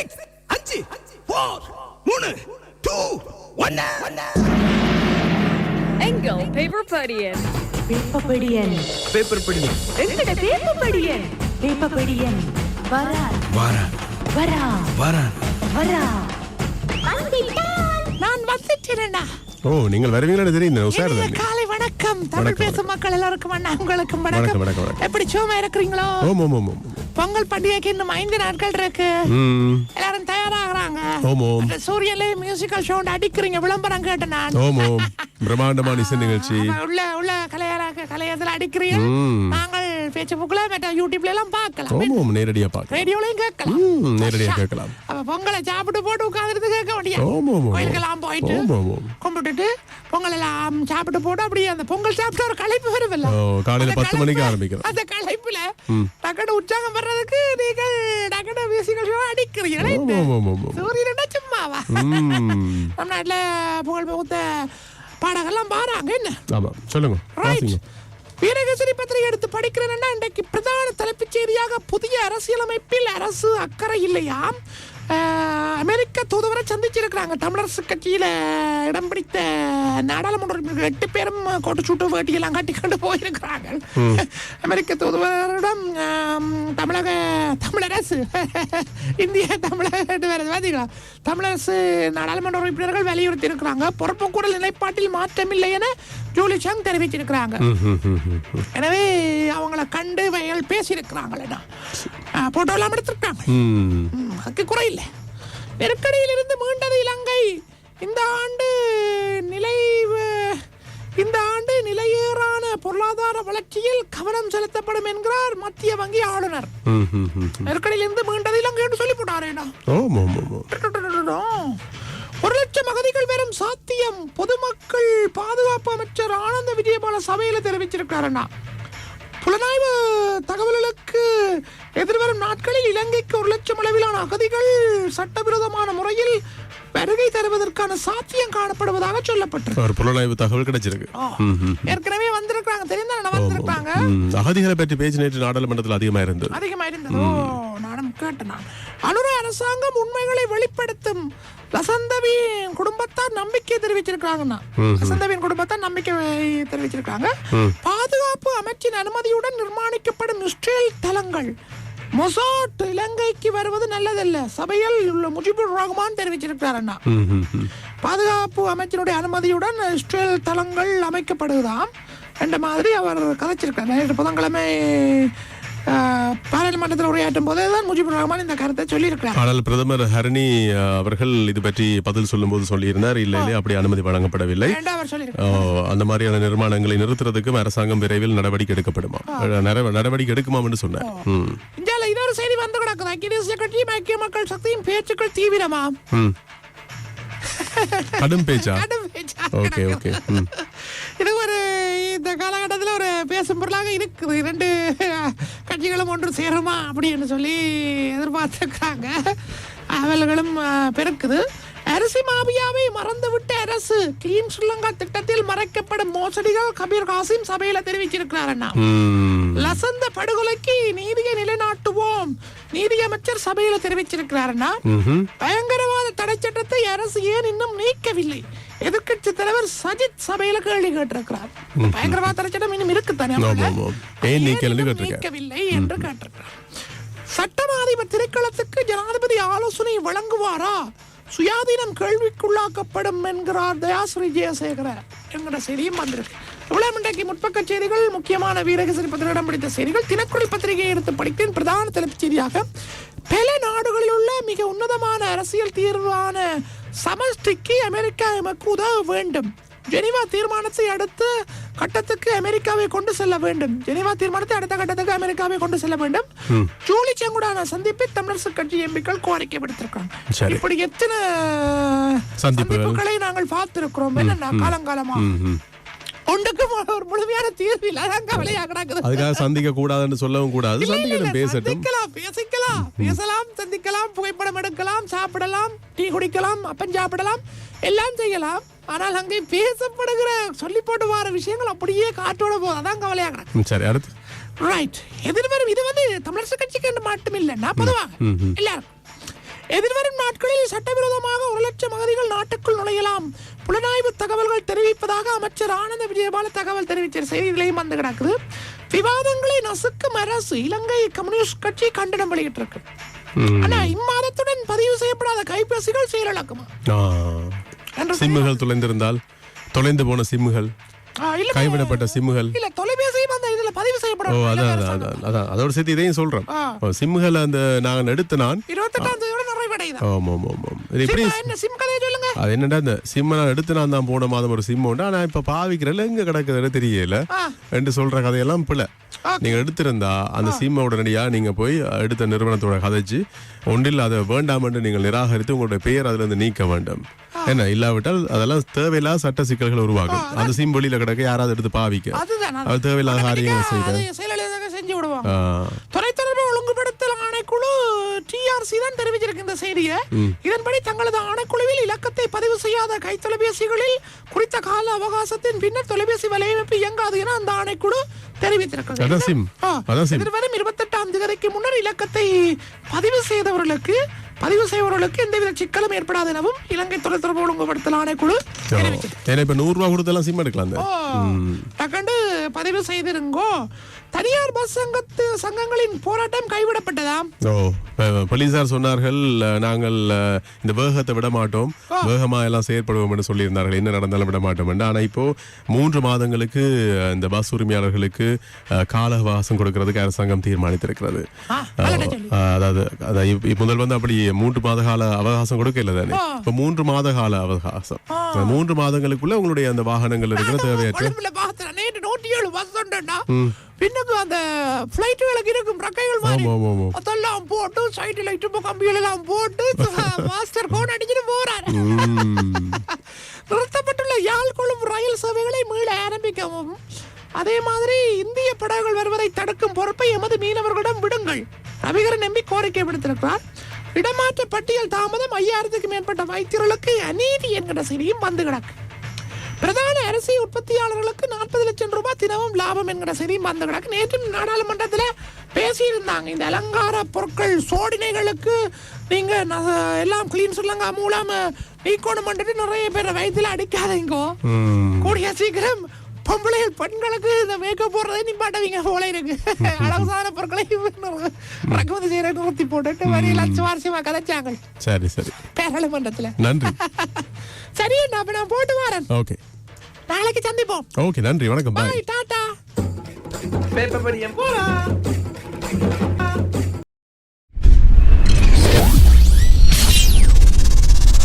Six அஞ்சு four மூணு to ஒன்னு எங்கள் பேப்பர் படியன்? வேப்பப்படியன் பேப்பர் படி எங்கட வேப்பப்படியன் வேப்பப்படியன் வரா. வாரா. வரா. வாரா. வரா. நான் வந்துட்டேனண்ணா ஓ நீங்கள் வருவீங்களான்னு தெரியும் உஷார் காலை வணக்கம். தமிழ் பேசும் மக்கள் எல்லாருக்கும் அண்ணா உங்களுக்கும் வணக்கம். எப்படி சும்மா இருக்கிறீங்களோ? ஓம் ஓம் ஓம் பொங்கல் பண்டிகைக்கு இன்னும் ஐந்து நாட்கள் இருக்கு. எல்லாரும் தயாராகிறாங்க. சூரியலே மியூசிக்கல் சவுண்ட் அடிக்கிறீங்க. விளம்பரம் கேட்டேன் நான். ஓம் ஓம் பிரம்மாண்டமான இசை நிகழ்ச்சி உள்ள உள்ள கலையராக கலையத்தில் அடிக்கிறீங்க. நாங்கள் பேஸ்புக்ல மற்ற யூடியூப்ல எல்லாம் பார்க்கலாம். ஓம் ஓம் நேரடியா பார்க்கலாம். ரேடியோலையும் கேட்கலாம். நேரடியா கேட்கலாம். பொங்கலை சாப்பிட்டு போட்டு உட்காந்துருந்து கேட்க முடியாது கோயிலுக்கெல்லாம் போயிட்டு கும்பிட்டுட்டு பொங்கல் எல்லாம் சாப்பிட்டு போட்டு அப்படியே அந்த பொங்கல் சாப்பிட்டு ஒரு களைப்பு வருவில்ல காலையில பத்து மணிக்கு ஆரம்பிக்கிறது. அந்த களைப்புல டக்குனு உற்சாகம் வர்றதுக்கு நீங்கள் டக்குனு மியூசிக்கல் ஷோ அடிக்கிறீங்களே சூரியனா சும்மாவா? நம்ம நாட்டுல புகழ் பகுத்த பாடகெல்லாம் பாறாங்க என்ன? ஆமா சொல்லுங்க. வீரகேசரி பத்திரிகை எடுத்து படிக்கிறேன்னா இன்றைக்கு பிரதான தலைப்புச் செய்தியாக புதிய அரசியலமைப்பில் அரசு அக்கறை இல்லையாம் அமெரிக்க தூதுவரை சந்திச்சிருக்கிறாங்க. தமிழரசு கட்சியில இடம் பிடித்த நாடாளுமன்ற எட்டு பேரும் கோட்டு சூட்டு வேட்டியெல்லாம் கட்டிக்கொண்டு போயிருக்கிறாங்க. அமெரிக்க தூதுவரிடம் தமிழக தமிழரசு இந்திய தமிழக பார்த்தீங்களா தமிழரசு நாடாளுமன்ற உறுப்பினர்கள் வலியுறுத்தி இருக்கிறாங்க பொறுப்புக்கூடல் நிலைப்பாட்டில் மாற்றமில்லை என ஜூலி சங் தெரிவிச்சிருக்கிறாங்க. எனவே அவங்கள கண்டு வயல் பேசியிருக்கிறாங்களா போட்டோ எல்லாம் எடுத்திருக்காங்க. அதுக்கு குறையில்லை நெருக்கடியில் இருந்து மீண்டது இலங்கை. இந்த ஆண்டு நிலை இந்த ஆண்டு நிலையேறான பொருளாதார வளர்ச்சியில் கவனம் செலுத்தப்படும் என்கிறார் மத்திய வங்கி ஆளுநர். ம், ம், ம். நெருக்கடியில் இருந்து மீண்டது இலங்கை என்று சொல்லி போட்டாரேடா ஒரு லட்சம் அகதிகள் வரும் சாத்தியம். பொதுமக்கள் பாதுகாப்பு அமைச்சர் ஆனந்த விஜயபால சபையில தெரிவிச்சிருக்காருண்ணா புலனாய்வு தகவல்களுக்கு எதிர்வரும் நாட்களில் இலங்கைக்கு ஒரு லட்சம் அளவிலான அகதிகள் சட்டவிரோதமான முறையில் வருகை தருவதற்கான சாத்தியம் காணப்படுவதாக சொல்லப்பட்டிருக்கு ஒரு புலனாய்வு தகவல் கிடைச்சிருக்கு. ஏற்கனவே வந்திருக்காங்க தெரிந்தானே வந்திருக்காங்க அகதிகளை பற்றி பேச்சு நேற்று நாடாளுமன்றத்தில் அதிகமா இருந்தது அதிகமா இருந்ததோ நானும் கேட்டேன் அனுர அரசாங்கம் உண்மைகளை வெளிப்படுத்தும். லசந்தவின் குடும்பத்தார் நம்பிக்கை தெரிவிச்சிருக்காங்கண்ணா லசந்தவின் குடும்பத்தார் நம்பிக்கை தெரிவிச்சிருக்காங்க பாதுகாப்பு அமைச்சின் அனுமதியுடன் நிர்மாணிக்கப்படும் இஸ்ரேல் தளங்கள். மொசாட் இலங்கைக்கு வருவது நல்லதல்ல. சபையில் உள்ள முஜிபுர் ரஹ்மான் தெரிவிச்சிருக்கிறார் அண்ணா. பாதுகாப்பு அமைச்சருடைய அனுமதியுடன் இஸ்ரேல் தளங்கள் அமைக்கப்படுவதாம். என்ற மாதிரி அவர் கதைச்சிருக்கார் நேற்று புதன்கிழமை பாராளுமன்றத்தில் உரையாற்றும் போது தான் முஜிபுர் ரஹ்மான் இந்த கருத்தை சொல்லியிருக்கிறார். ஆனால் பிரதமர் ஹரணி அவர்கள் இது பற்றி பதில் சொல்லும்போது சொல்லியிருந்தார். இல்லை இல்லை அப்படி அனுமதி வழங்கப்படவில்லை. அந்த மாதிரியான நிர்மாணங்களை நிறுத்துறதுக்கும் அரசாங்கம் விரைவில் நடவடிக்கை எடுக்கப்படுமா? நட- நடவடிக்கை எடுக்குமாம் என்று சொன்னார். இந்தியாவில் இன்னொரு செய்தி வந்து கிடக்குது தேசிய கட்சியும் ஐக்கிய மக்கள் சக்தியும் பேச்சுக்கள் தீவிரமா. கடும் பேச்சா? கடும் பேச்சா? Okay okay. இது ஒரு பேசும் பொருளாக இருக்குது இரண்டு கட்சிகளும் ஒன்று சேருமா அப்படின்னு சொல்லி எதிர்பார்த்துருக்காங்க அவல்களும் பெருக்குது. அரிசி மாபியாவை மறந்துவிட்ட அரசு கிளீன் ஸ்ரீலங்கா திட்டத்தில் மறைக்கப்படும் மோசடிகள் கபீர் காசிம் சபையில தெரிவிச்சிருக்கிறார் அண்ணா. லசந்த படுகொலைக்கு நீதியை நிலைநாட்டுவோம் நீதியமைச்சர் சபையில தெரிவிச்சிருக்கிறாருன்னா ம்ஹும். பயங்கரவாத தடை சட்டத்தை அரசு ஏன் இன்னும் நீக்கவில்லை? எதிர்க்கட்சி தலைவர் சஜித் சபையில கேள்வி கேட்டிருக்கிறார். பயங்கரவாத தடை சட்டம் இன்னும் இருக்குத்தானே. நீக்கவில்லை என்று கேட்டிருக்கிறார். சட்டமாதிபர் திரைக்களத்துக்கு ஜனாதிபதி ஆலோசனை வழங்குவாரா? சுயாதீனம் கேள்விக்குள்ளாக்கப்படும் என்கிறார் தயாஸ்ரீ ஜெயசேகர என்கிற செய்தியும் வந்திருக்கு. இவ்வளவு இன்றைக்கு முற்பக்க செய்திகள் முக்கியமான வீரகேசரி பத்திரிகையிடம் பிடித்த செய்திகள் தினக்குரல் பத்திரிகையை எடுத்து படித்தேன். பிரதான தலைப்புச் செய்தியாக பல நாடுகளில் உள்ள மிக உன்னதமான அரசியல் தீர்வான சமஷ்டிக்கு அமெரிக்கா எமக்கு உதவ வேண்டும். ஜெனீவா தீர்மானத்தை அடுத்த கட்டத்துக்கு அமெரிக்காவை கொண்டு செல்ல வேண்டும். ஜெனீவா தீர்மானத்தை அடுத்த கட்டத்துக்கு அமெரிக்காவை கொண்டு செல்ல வேண்டும். ஜூலி செங்குடான சந்திப்பை தமிழரசு கட்சி எம்பிக்கள் கோரிக்கை விடுத்திருக்காங்க. இப்படி எத்தனை சந்திப்புகள். நாங்கள் பார்த்திருக்கிறோம். என்னன்னா காலங்காலமா? ம்ஹும். ஒன்றுக்கும் ஒரு முழுமையான தீர்வு இல்லை அதான் கவலையா கிடக்குது. அதுக்காக சந்திக்க கூடாதுன்னு சொல்லவும் கூடாது. சந்திக்கணும் பேசட்டும். சந்திக்கலாம் பேசிக்கலாம். பேசலாம் சந்திக்கலாம் புகைப்படம் எடுக்கலாம் சாப்பிடலாம் டீ குடிக்கலாம் அப்பன் சாப்பிடலாம் எல்லாம் செய்யலாம். ஆனால் அங்கே பேசப்படுகிற சொல்லி போட்டு வர விஷயங்கள் அப்படியே காற்றோட போகுது அதான் கவலையா கிடக்கு. சரி அடுத்து. ரைட் எதிர்வரும் இது வந்து தமிழரசு கட்சிக்கு மட்டும் இல்லைன்னா பொதுவாக எல்லாரும் எதிர்வரும் நாட்களில் சட்டவிரோதமாக ஒரு லட்சம் அகதிகள் நாட்டுக்குள் நுழையலாம். புலனாய்வு தகவல்கள் தெரிவிப்பதாக அமைச்சர் ஆனந்த விஜயபால தகவல் தெரிவித்த செய்தியிலையும் வந்து கிடக்குது. விவாதங்களை நசுக்கும் அரசு இலங்கை கம்யூனிஸ்ட் கட்சி கண்டனம் வெளியிட்டிருக்கு. ஆனா இம்மாதத்துடன் பதிவு செய்யப்படாத கைபேசிகள் செயலிழக்குமா? சிம்முகள் தொலைந்திருந்தால் தொலைந்து போன சிம்முகள் கைவிடப்பட்ட சிம்முகள். இல்ல தொலைபேசியும் அந்த இதுல பதிவு செய்யப்படும் அதான் அதோட சேர்த்து இதையும் சொல்றேன். சிம்முகள் அந்த நான் எடுத்த நான் இருபத்தெட்டாம் ஆமாம் ஆமாம் ஆமாம் இது எப்படி சிம் என்ன சிம் கதையை சொல்லுங்க. அது என்னடா இந்த சிம் நான் எடுத்து நான் தான் போன மாதம் ஒரு சிம் உண்டு. ஆனா இப்ப பாவிக்கிறல எங்க கிடக்குதுன்னு தெரியல. என்று சொல்ற கதையெல்லாம் பிள்ளை நீங்க எடுத்திருந்தா அந்த சிம்மை உடனடியா நீங்க போய் எடுத்த நிறுவனத்தோட கதைச்சு ஒன்றில் அதை வேண்டாம் என்று நீங்கள் நிராகரித்து உங்களுடைய பெயர் அதுல இருந்து நீக்க வேண்டும். என்ன இல்லாவிட்டால் அதெல்லாம் தேவையில்லாத சட்ட சிக்கல்கள் உருவாகும். அந்த சிம் வெளியில கிடக்க யாராவது எடுத்து பாவிக்க. அது. தேவையில்லாத காரியங்களை செஞ்சு விடுவாங்க ஆ, தொலைத்தொடர்பு ஒழுங்குபடுத்தல் ஆணைக்குழு டிஆர்சி தான் தெரிவிச்சிருக்கு இந்த செய்தியை இதன்படி தங்களது ஆணைக்குழுவில் இலக்கத்தை பதிவு செய்யாத கைத்தொலைபேசிகளில் குறித்த கால அவகாசத்தின் பின்னர் தொலைபேசி வலையமைப்பு இயங்காது என அந்த ஆணைக்குழு தெரிவித்திருக்கிறது. எதிர்வரும் இருபத்தெட்டாம் தேதிக்கு முன்னர் இலக்கத்தை பதிவு செய்தவர்களுக்கு பதிவு செய்பவர்களுக்கு எந்தவித சிக்கலும் ஏற்படாது எனவும் இலங்கை தொலைத்தொடர்பு ஒழுங்குபடுத்தல் ஆணைக்குழு. தெரிவிச்சது நூறு ரூபா கொடுத்தெல்லாம் சிம் எடுக்கலாம் டக்கண்டு பதிவு செய்திருங்கோ. தனியார் பஸ் சங்கத்து சங்கங்களின் போராட்டம் கைவிடப்பட்டதாம். ஓ போலீசார் சொன்னார்கள் நாங்கள் இந்த வேகத்தை விட மாட்டோம் வேகமா எல்லாம் செயற்படுவோம் என்று சொல்லியிருந்தார்கள். என்ன நடந்தாலும் விட மாட்டோம் என்று. ஆனா இப்போ மூன்று மாதங்களுக்கு இந்த பஸ் உரிமையாளர்களுக்கு கால அவகாசம் கொடுக்கறதுக்கு அரசாங்கம் தீர்மானித்திருக்கிறது. அதாவது முதல் வந்து அப்படி மூன்று மாத கால அவகாசம் கொடுக்க இல்லை தானே இப்ப மூன்று மாத கால அவகாசம். மூன்று மாதங்களுக்குள்ள உங்களுடைய அந்த வாகனங்கள் இருக்கிற தேவையற்ற கொழும்புல பார்த்தேன் நேற்று நூற்றி ஏழு பஸ் உண்டுண்டா பின்னுக்கு அந்த பிளைட்டுகளுக்கு இருக்கும் ரக்கைகள் மாதிரி. அதெல்லாம் போட்டு சைடு லைட்டு கம்பிகள் எல்லாம் போட்டு மாஸ்டர் கோன் அடிச்சுட்டு போறாரு. நிறுத்தப்பட்டுள்ள யாழ் கொழும்பு ரயில் சேவைகளை மீள ஆரம்பிக்கவும் அதே மாதிரி இந்திய படகுகள் வருவதை தடுக்கும் பொறுப்பை எமது மீனவர்களிடம் விடுங்கள். ரவிகரன் எம்பி கோரிக்கை விடுத்திருக்கிறார். இடமாற்ற பட்டியல் தாமதம் ஐயாயிரத்துக்கு மேற்பட்ட வைத்தியர்களுக்கு அநீதி என்கிற செய்தியும் வந்து கிடக்கு. பிரதான அரிசி உற்பத்தியாளர்களுக்கு நாற்பது லட்சம் ரூபாய் தினமும் லாபம் என்கிற செய்தியும் வந்து கிடக்கு நேற்று நாடாளுமன்றத்தில் பேசியிருந்தாங்க. இந்த அலங்கார பொருட்கள் சோடினைகளுக்கு நீங்க ந- எல்லாம் கிளீன் சொல்லுங்க மூலம் நீக்கோணம் பண்ணிட்டு நிறைய பேரை வயிற்றுல அடிக்காதீங்கோ. கூடிய சீக்கிரம் பொம்பளைகள் பெண்களுக்கு இந்த மேக்கப் போடுறதே நிப்பாட்டவீங்க போல இருக்கு. அழகான பொருட்களை இறக்குமதி செய்யற நிறுத்தி போட்டுட்டு வரி லட்சம் வாரசியமா கதைச்சாங்க. சரி சரி. பாராளுமன்றத்துல. நன்றி. சரி நான் போட்டு வரேன். ஓகே. நாளைக்கு சந்திப்போம். ஓகே நன்றி வணக்கம் பாய் டாடா. பேப்பர் படியம் போலாம்